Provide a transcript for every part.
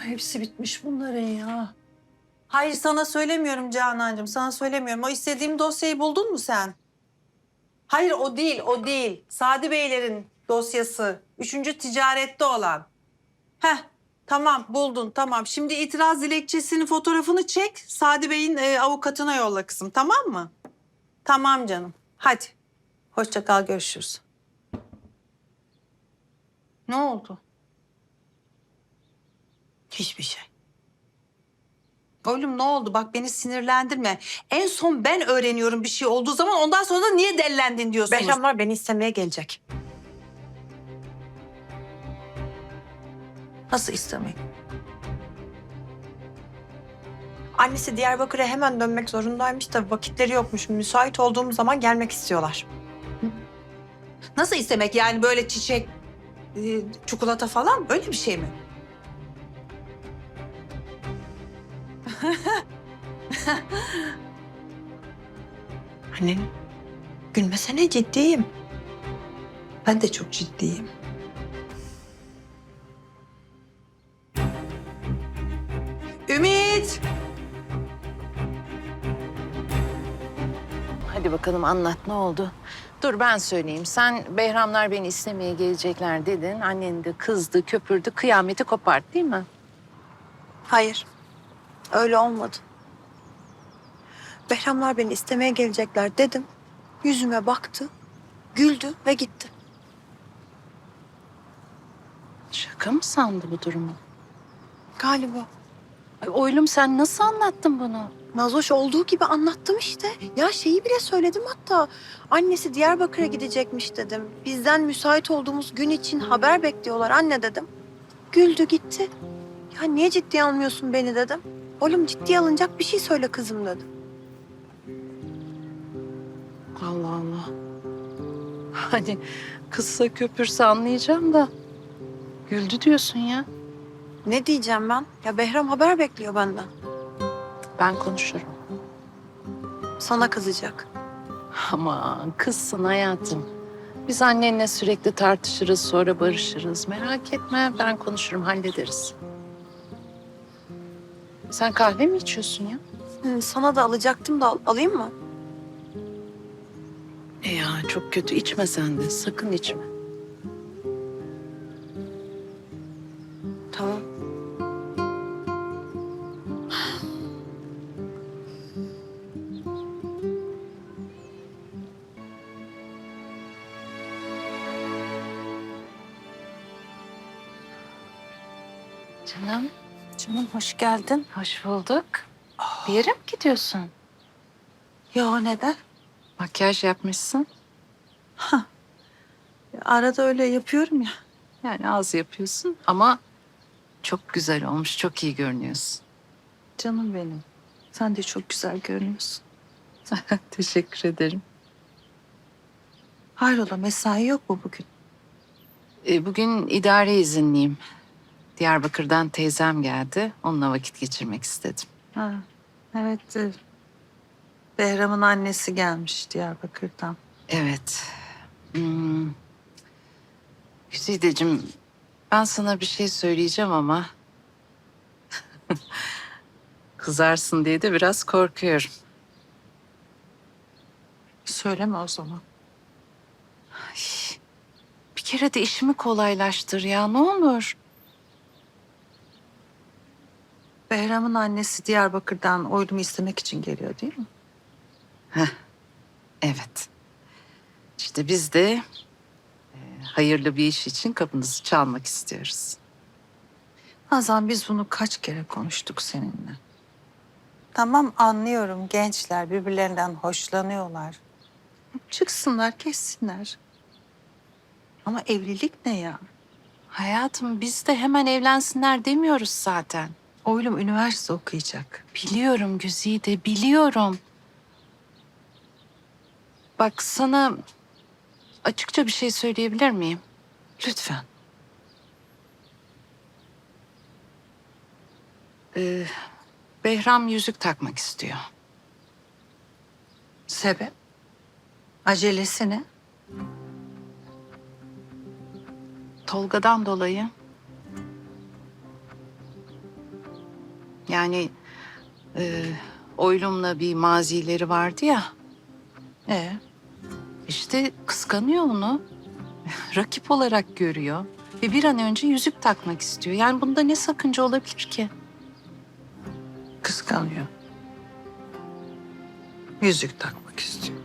Hepsi bitmiş bunların ya. Hayır sana söylemiyorum Canancığım. Sana söylemiyorum. O istediğim dosyayı buldun mu sen? Hayır o değil, o değil. Sadi Beylerin dosyası. Üçüncü ticarette olan. Heh, tamam buldun, tamam. Şimdi itiraz dilekçesinin fotoğrafını çek. Sadi Bey'in e, avukatına yolla kızım, tamam mı? Tamam canım. Hadi. Hoşça kal, görüşürüz. Ne oldu? Hiçbir şey. Oğlum ne oldu? Bak beni sinirlendirme. En son ben öğreniyorum bir şey olduğu zaman ondan sonra da niye dellendin diyorsunuz. Behramlar beni istemeye gelecek. Nasıl istemeyin? Annesi Diyarbakır'a hemen dönmek zorundaymış da vakitleri yokmuş. Müsait olduğum zaman gelmek istiyorlar. Nasıl istemek yani böyle çiçek, e, çikolata falan öyle bir şey mi? Anne, gülmesene ciddiyim. Ben de çok ciddiyim. Ümit! Hadi bakalım anlat ne oldu? Dur ben söyleyeyim. Sen Behramlar beni istemeye gelecekler dedin. Annen de kızdı, köpürdü, kıyameti kopardı değil mi? Hayır, öyle olmadı. Behramlar beni istemeye gelecekler dedim. Yüzüme baktı, güldü ve gitti. Şaka mı sandı bu durumu? Galiba. Ay, oylum sen nasıl anlattın bunu? Nazoş olduğu gibi anlattım işte. Ya şeyi bile söyledim hatta. Annesi Diyarbakır'a gidecekmiş dedim. Bizden müsait olduğumuz gün için haber bekliyorlar anne dedim. Güldü gitti. Ya niye ciddiye almıyorsun beni dedim. Oğlum ciddiye alınacak bir şey söyle kızım dedim. Allah Allah. Hani kızsa köpürse anlayacağım da. Güldü diyorsun ya. Ne diyeceğim ben? Ya Behram haber bekliyor benden. Ben konuşurum. Sana kızacak. Aman kızsın hayatım. Biz annenle sürekli tartışırız sonra barışırız. Merak etme ben konuşurum hallederiz. Sen kahve mi içiyorsun ya? Hı, Sana da alacaktım da al- alayım mı? E ya çok kötü içme sen de sakın içme. Tamam. Canım, canım hoş geldin. Hoş bulduk. Bir yere mi gidiyorsun? Ya neden? Makyaj yapmışsın. Arada öyle yapıyorum ya. Yani az yapıyorsun ama çok güzel olmuş, çok iyi görünüyorsun. Canım benim. Sen de çok güzel görünüyorsun. Teşekkür ederim. Hayrola mesai yok mu bugün? E, bugün idare izinliyim. Diyarbakır'dan teyzem geldi. Onunla vakit geçirmek istedim. Ha, evet. e, Behram'ın annesi gelmiş Diyarbakır'dan. Evet. Hmm. Güzideciğim, ben sana bir şey söyleyeceğim ama... Kızarsın diye de biraz korkuyorum. Söyleme o zaman. Bir kere de işimi kolaylaştır ya, ne olur. Behram'ın annesi Diyarbakır'dan oylumu istemek için geliyor değil mi? Evet. İşte biz de e, hayırlı bir iş için kapınızı çalmak istiyoruz. Nazan biz bunu kaç kere konuştuk seninle. Tamam anlıyorum gençler birbirlerinden hoşlanıyorlar. Çıksınlar kessinler. Ama evlilik ne ya? Hayatım biz de hemen evlensinler demiyoruz zaten. Oylum üniversite okuyacak. Biliyorum Güzide, biliyorum. Bak sana açıkça bir şey söyleyebilir miyim? Lütfen. Ee, Behram yüzük takmak istiyor. Sebep? Acelesi ne? Tolga'dan dolayı. Yani e, Oylum'la bir mazileri vardı ya. Ee? İşte kıskanıyor onu. Rakip olarak görüyor. Ve bir an önce yüzük takmak istiyor. Yani bunda ne sakınca olabilir ki? Kıskanıyor. Yüzük takmak istiyor.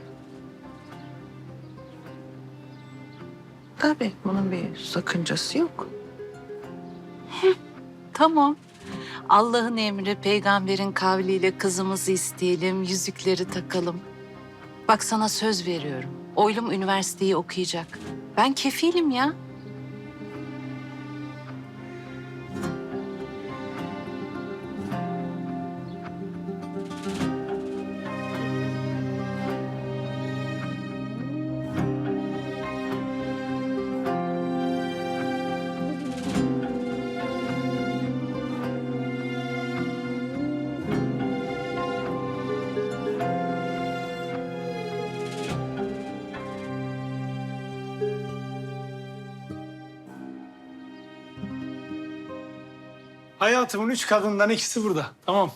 Tabii bunun bir sakıncası yok. Tamam. Allah'ın emri, peygamberin kavliyle kızımızı isteyelim, yüzükleri takalım. Bak sana söz veriyorum. Oylum üniversiteyi okuyacak. Ben kefilim ya. Hayatımın üç kadından ikisi burada. Tamam.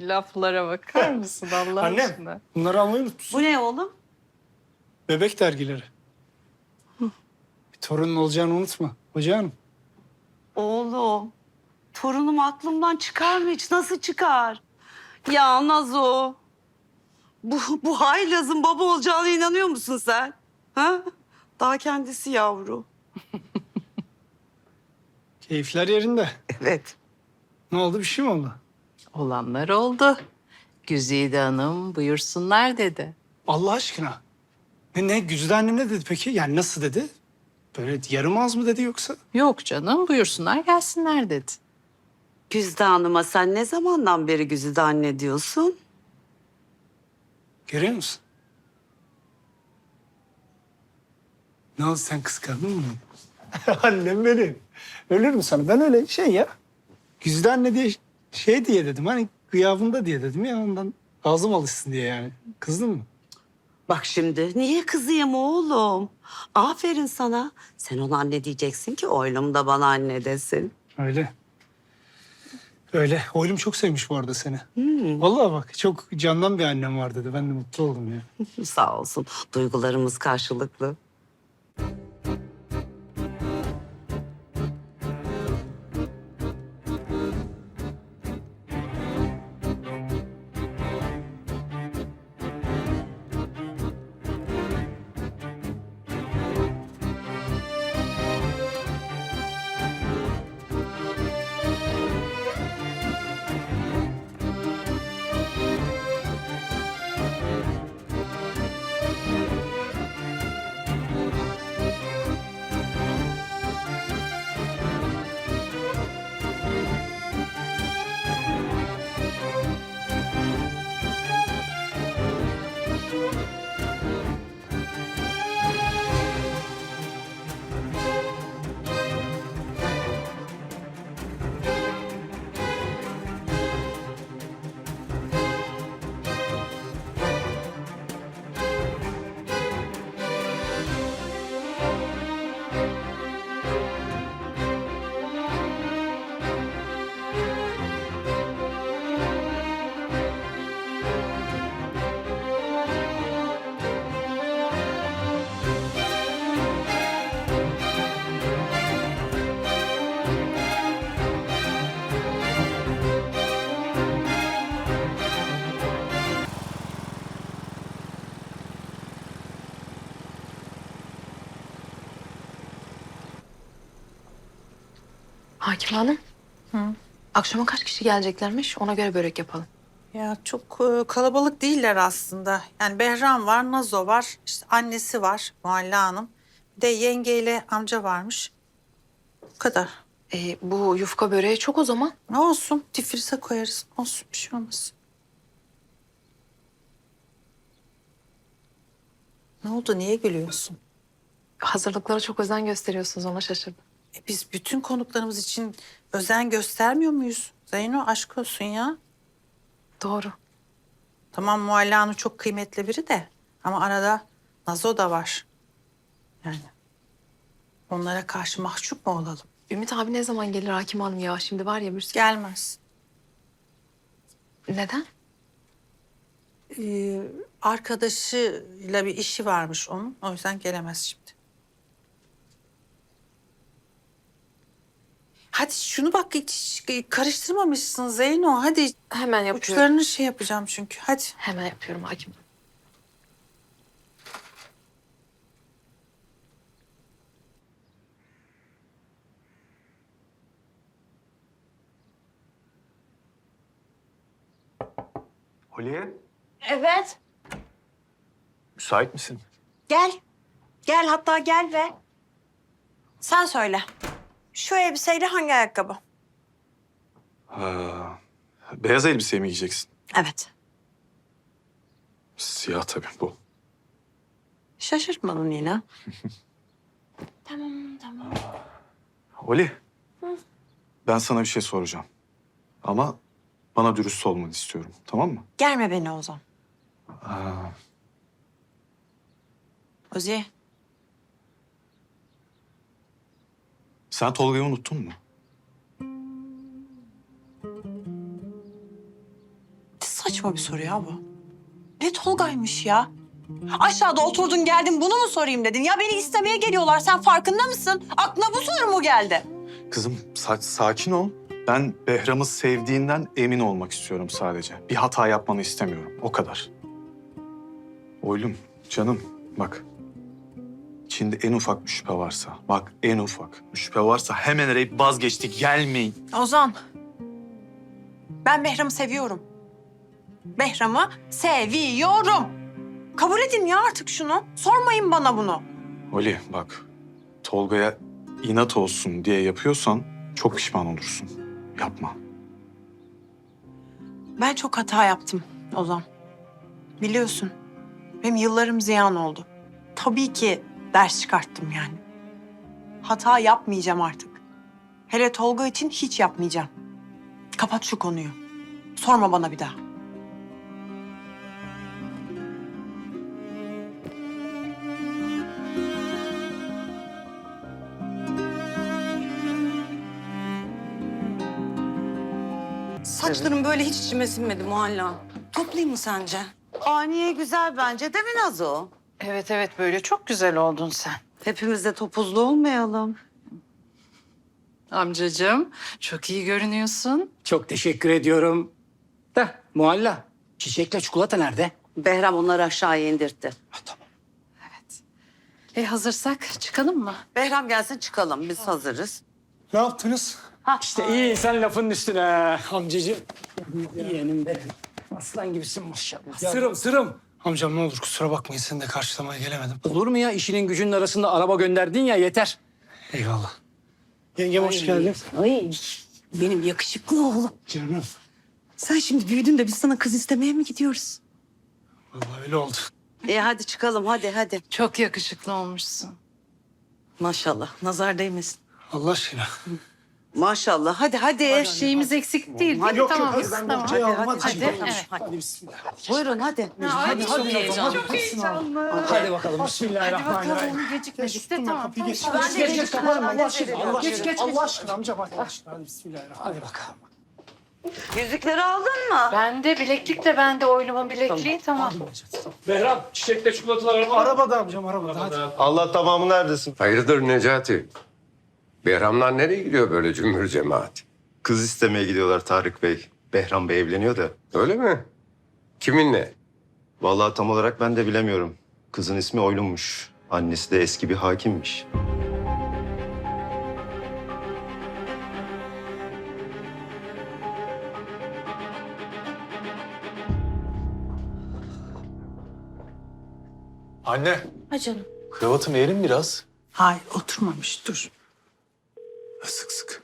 laflara bakar mısın Allah Annem. Bunları almayı unutmuşsun. Bu ne oğlum? Bebek dergileri. Bir torunun olacağını unutma. Hoca hanım. Oğlum. Torunum aklımdan çıkar mı hiç? Nasıl çıkar? Ya Nazo. Bu, bu haylazın baba olacağına inanıyor musun sen? Ha? Daha kendisi yavru. Keyifler yerinde. Evet. Ne oldu? Bir şey mi oldu? Olanlar oldu. Güzide Hanım buyursunlar dedi. Allah aşkına. Ne, ne Güzide annem ne dedi peki? Yani nasıl dedi? Böyle yarım ağız mı dedi yoksa? Yok canım buyursunlar gelsinler dedi. Güzide Hanım'a sen ne zamandan beri Güzide anne diyorsun? Görüyor musun? Ne oldu sen kıskandın mı? Annem benim. Ölürüm sana. Ben öyle şey ya. Güzide anne diye şey diye dedim. Hani gıyabında diye dedim ya ondan ağzım alışsın diye yani. Kızdın mı? Bak şimdi niye kızıyım oğlum? Aferin sana. Sen ona anne diyeceksin ki oylum da bana anne desin. Öyle. Öyle. Oğlum çok sevmiş bu arada seni. Hmm, Vallahi bak çok candan bir annem var dedi. Ben de mutlu oldum ya. sağ olsun. Duygularımız karşılıklı. Hanım. Akşama kaç kişi geleceklermiş? Ona göre börek yapalım. Ya çok e, kalabalık değiller aslında. Yani Behram var, Nazo var, işte annesi var Muhalla Hanım. Bir de yengeyle amca varmış. Bu kadar. Ee, bu yufka böreği çok o zaman. Ne olsun? Tifrise koyarız. Olsun bir şey olmaz. Ne oldu? Niye gülüyorsun? Hazırlıklara çok özen gösteriyorsunuz ona şaşırdım. E biz bütün konuklarımız için özen göstermiyor muyuz? Zeyno aşk olsun ya. Doğru. Tamam Mualla Hanım çok kıymetli biri de. Ama arada Nazo da var. Yani onlara karşı mahcup mu olalım? Ümit abi ne zaman gelir Hakim Hanım ya? Şimdi var ya bir sürü... Gelmez. Neden? Ee, arkadaşıyla bir işi varmış onun. O yüzden gelemez şimdi. Hadi şunu bak hiç karıştırmamışsın Zeyno. Hadi Hemen yapıyorum. uçlarını şey yapacağım çünkü. Hadi. Hemen yapıyorum hakim. Holiye, Evet. müsait misin? Gel. Gel hatta gel ve sen söyle. Şu elbiseyle hangi ayakkabı? Ha, beyaz elbiseyi mi giyeceksin? Evet. Siyah tabii bu. Şaşırtmadın yine. tamam tamam. Holi, ben sana bir şey soracağım. Ama bana dürüst olmanı istiyorum, tamam mı? Germe beni Ozan. Aa, Ozi. Sen Tolga'yı unuttun mu? Saçma bir soru ya bu. Ne Tolga'ymış ya? Aşağıda oturdun geldin bunu mu sorayım dedin. Ya beni istemeye geliyorlar sen farkında mısın? Aklına bu soru mu geldi? Kızım sa- sakin ol. Ben Behram'ı sevdiğinden emin olmak istiyorum sadece. Bir hata yapmanı istemiyorum, o kadar. Oylum, canım bak. İçinde en ufak bir şüphe varsa, bak en ufak bir şüphe varsa hemen arayıp vazgeçti, gelmeyin. Ozan. Ben Behram'ı seviyorum. Behram'ı seviyorum. Kabul edin ya artık şunu. Sormayın bana bunu. Oli bak, Tolga'ya inat olsun diye yapıyorsan çok pişman olursun. Yapma. Ben çok hata yaptım Ozan. Biliyorsun. Benim yıllarım ziyan oldu. Tabii ki ders çıkarttım yani. Hata yapmayacağım artık. Hele Tolga için hiç yapmayacağım. Kapat şu konuyu. Sorma bana bir daha. Saçlarım böyle hiç içime sinmedi Muhalla. Toplayayım mı sence? Aniye güzel bence değil mi Nazo? Evet evet böyle çok güzel oldun sen. Hepimiz de topuzlu olmayalım. Amcacığım çok iyi görünüyorsun. Çok teşekkür ediyorum. Da Mualla, çiçekle çikolata nerede? Behram onları aşağıya indirtti. E hazırsak çıkalım mı? Behram gelsin çıkalım biz hazırız. Ne yaptınız? İşte iyi sen lafın üstüne amcacığım. Yeğenim benim. Aslan gibisin maşallah. Sırım sırım. Amcam ne olur kusura bakmayın seni de karşılamaya gelemedim. Olur mu ya? İşinin gücünün arasında araba gönderdin ya yeter. Eyvallah. Yengem hoş geldin. Ay benim yakışıklı oğlum. Canım. Sen şimdi büyüdün de biz sana kız istemeye mi gidiyoruz? Vallahi öyle oldu. E hadi çıkalım hadi hadi. Çok yakışıklı olmuşsun. Maşallah nazar değmesin. Allah aşkına. Maşallah hadi hadi. Her şeyimiz eksik değil mi? Yok tamam. yok hadi ben tamam. bohçayı Hadi, aldım. Hadi, hadi, hadi, hadi. hadi, bismillah. Buyurun hadi. Hadi, çok heyecanlı. Çok heyecanlı. Hadi bakalım bismillahirrahmanirrahim. Gecikmedik de tamam. Kapıyı geç. tamam. Geç geç geç kapatın Allah aşkına. Allah aşkına. Allah aşkına amca bak. Hadi bismillahirrahmanirrahim. Hadi bakalım. Yüzükleri aldın mı? Ben de bileklik de ben de oylumun bilekliği tamam. Behram çiçekle çikolatalar araba. Arabada amcam arabada hadi. Allah tamamı neredesin? Hayırdır Necati? Behramlar nereye gidiyor böyle cümbür cemaat? Kız istemeye gidiyorlar Tarık Bey. Behram Bey evleniyor da. Öyle mi? Kiminle? Vallahi tam olarak ben de bilemiyorum. Kızın ismi Oylum'muş. Annesi de eski bir hakimmiş. Anne, Ha canım. kravatımı eğrin biraz. Hayır oturmamış dur. Sık sık.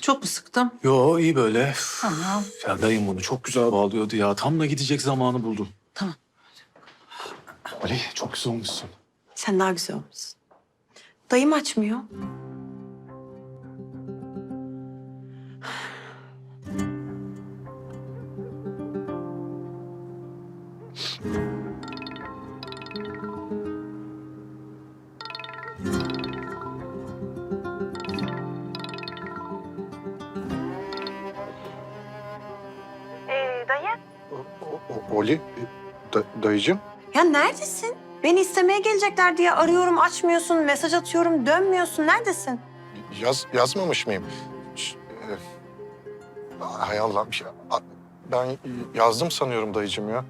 Çok mu sıktım? Yo iyi böyle. Tamam. Ya dayım bunu çok güzel bağlıyordu ya. Tam da gidecek zamanı buldum. Tamam. Ali çok güzel olmuşsun. Sen daha güzel olmuşsun. Dayım açmıyor. Ya neredesin? Beni istemeye gelecekler diye arıyorum, açmıyorsun, mesaj atıyorum, dönmüyorsun. Neredesin? Yaz, yazmamış mıyım? Ş- e, Hay Allah'ım. A- Ben yazdım sanıyorum dayıcım ya.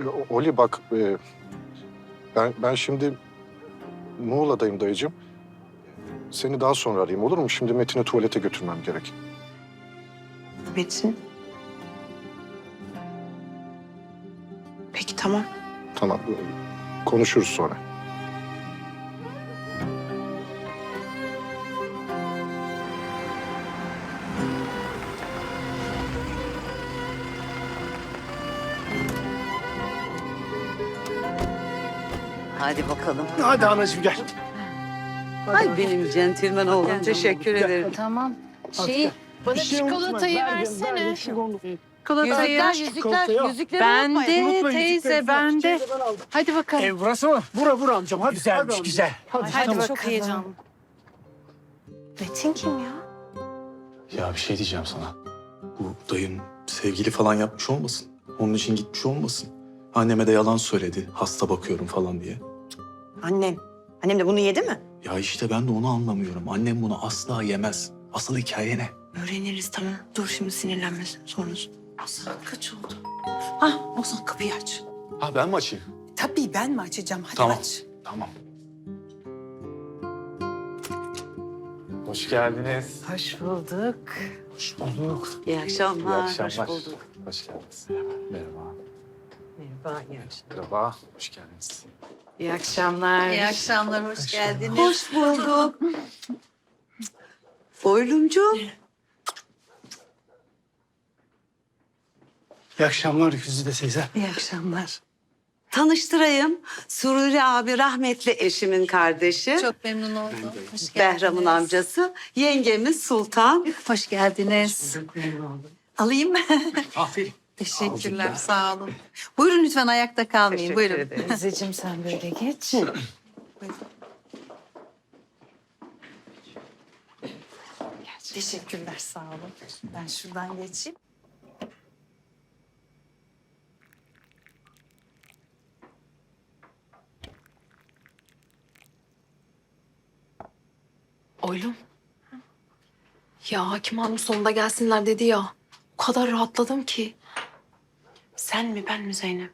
E, Oli bak, e, ben, ben şimdi Muğla'dayım dayıcım. Seni daha sonra arayayım olur mu? Şimdi Metin'i tuvalete götürmem gerek. Metin. Tamam. Tamam, konuşuruz sonra. Hadi bakalım. Hadi anacığım gel. Ay benim centilmen oğlum. Teşekkür ederim. Tamam. Şey, bana şey çikolatayı unutmayın. Verdim, versene. verdim. Şu konu- Çikolatayı. Yüzükler, yüzükler, al. yüzükleri Bende unutmayın. Unutmayın, teyze. Çiçeği de ben aldım. Hadi bakalım. Ev burası mı? Bura bura amcam. Hadi. Güzelmiş, hadi güzel. Hadi, Hadi tamam. çok heyecanlı. Metin kim ya? Ya bir şey diyeceğim sana. Bu dayım sevgili falan yapmış olmasın? Onun için gitmiş olmasın? Anneme de yalan söyledi. Hasta bakıyorum falan diye. Annem. Annem de bunu yedi mi? Ya işte ben de onu anlamıyorum. Annem bunu asla yemez. Asıl hikaye ne? Öğreniriz tamam. Dur şimdi sinirlenmesin. Sorunuz. Saat kaç oldu? Ah Ozan kapıyı aç. Ha ben mi açayım? Tabii ben mi açacağım? Hadi Tamam. aç. Tamam. Hoş geldiniz. Hoş bulduk. Hoş bulduk. İyi akşamlar. İyi akşamlar. Hoş bulduk. Hoş geldiniz. Merhaba. Merhaba. Hoş geldiniz. İyi akşamlar. İyi akşamlar, hoş geldiniz. Hoş bulduk. Oylumcuğum. İyi akşamlar Güzide teyze. İyi akşamlar. Tanıştırayım. Sururi abi rahmetli eşimin kardeşi. Çok memnun oldum. Hoş Behram'ın amcası. Yengemiz Sultan. Hoş geldiniz. Alayım mı? Aferin. Teşekkürler, sağ olun. Buyurun lütfen ayakta kalmayın. Buyurun. Teyzeciğim sen böyle geç. Teşekkürler, sağ olun. Ben şuradan geçeyim. Oylum. Ya Hakim Hanım sonunda gelsinler dedi ya. O kadar rahatladım ki. Sen mi ben mi Zeynep?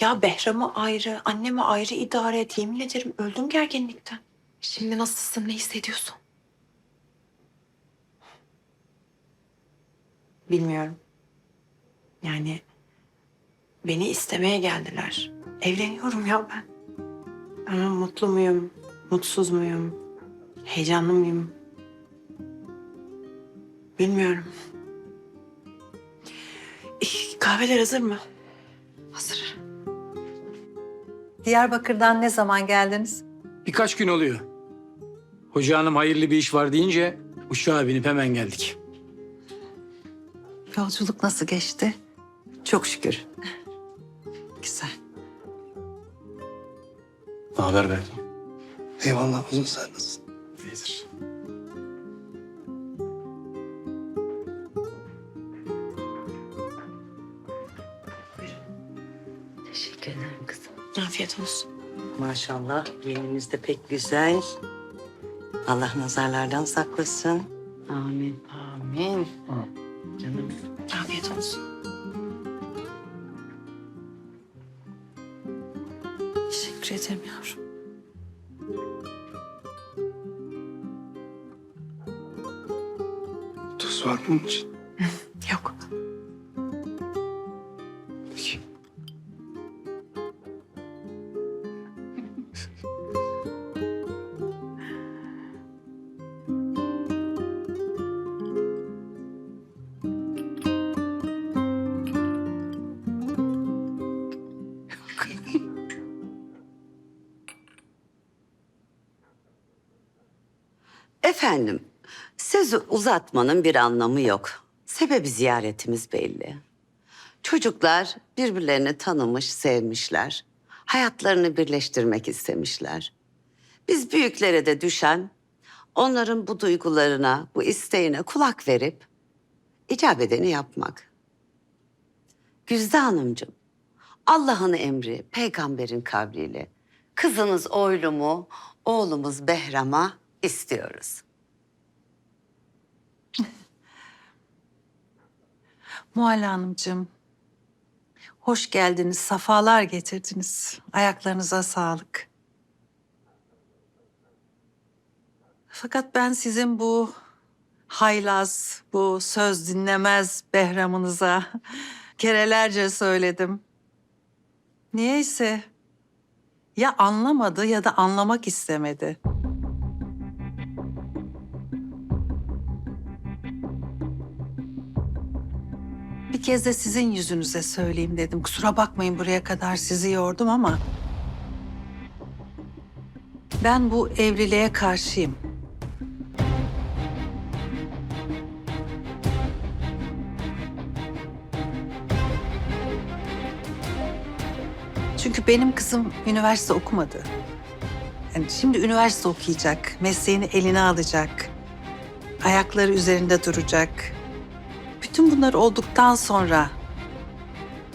Ya Behram'ı ayrı, annemi ayrı idare et. Yemin ederim öldüm gerginlikten. Şimdi nasılsın, ne hissediyorsun? Bilmiyorum. Yani beni istemeye geldiler. Evleniyorum ya ben. Ama mutlu muyum? Mutsuz muyum? Heyecanlı mıyım? Bilmiyorum. Kahveler hazır mı? Hazır. Diyarbakır'dan ne zaman geldiniz? Birkaç gün oluyor. Hoca hanım hayırlı bir iş var deyince uçağa binip hemen geldik. Yolculuk nasıl geçti? Çok şükür. Güzel. Ne haber Behram? Eyvallah uzun sen nasılsın? İyidir. Teşekkür ederim kızım. Afiyet olsun. Maşallah yeğenimiz de pek güzel. Allah nazarlardan saklasın. Amin. Amin. Canım. Afiyet olsun. Teşekkür ederim yavrum. Var? Uzatmanın bir anlamı yok. Sebebi ziyaretimiz belli. Çocuklar birbirlerini tanımış, sevmişler. Hayatlarını birleştirmek istemişler. Biz büyüklere de düşen onların bu duygularına, bu isteğine kulak verip icap edeni yapmak. Güzde Hanımcığım, Allah'ın emri, peygamberin kavliyle kızınız Oylum'u, oğlumuz Behram'a istiyoruz. Muhalle Hanımcığım. Hoş geldiniz, safalar getirdiniz. Ayaklarınıza sağlık. Fakat ben sizin bu haylaz, bu söz dinlemez Behram'ınıza kerelerce söyledim. Niyeyse ya anlamadı ya da anlamak istemedi. Kez de sizin yüzünüze söyleyeyim dedim. Kusura bakmayın buraya kadar sizi yordum ama... Ben bu evliliğe karşıyım. Çünkü benim kızım üniversite okumadı. Yani şimdi üniversite okuyacak, mesleğini eline alacak. Ayakları üzerinde duracak. Bütün bunlar olduktan sonra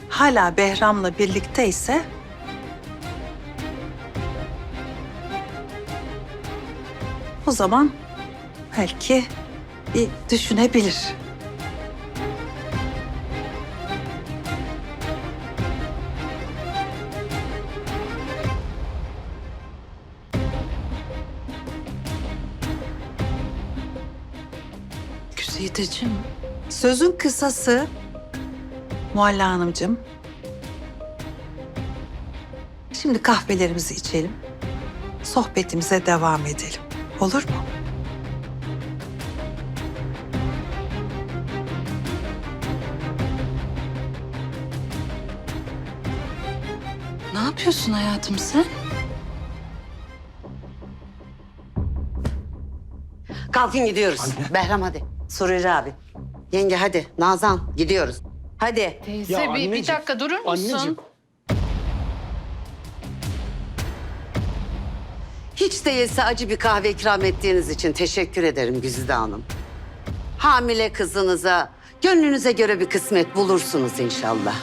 hala Behram'la birlikteyse o zaman belki bir düşünebilir. Güzideciğim. Sözün kısası Mualla Hanımcığım. Şimdi kahvelerimizi içelim. Sohbetimize devam edelim. Olur mu? Ne yapıyorsun hayatım sen? Kalkın gidiyoruz. Behram hadi. Sururi abi. Yenge hadi. Nazan gidiyoruz. Hadi. Teyze Ya bir, bir anneciğim, dakika durur musun? Anneciğim. Hiç değilse acı bir kahve ikram ettiğiniz için teşekkür ederim Güzide Hanım. Hamile kızınıza gönlünüze göre bir kısmet bulursunuz inşallah.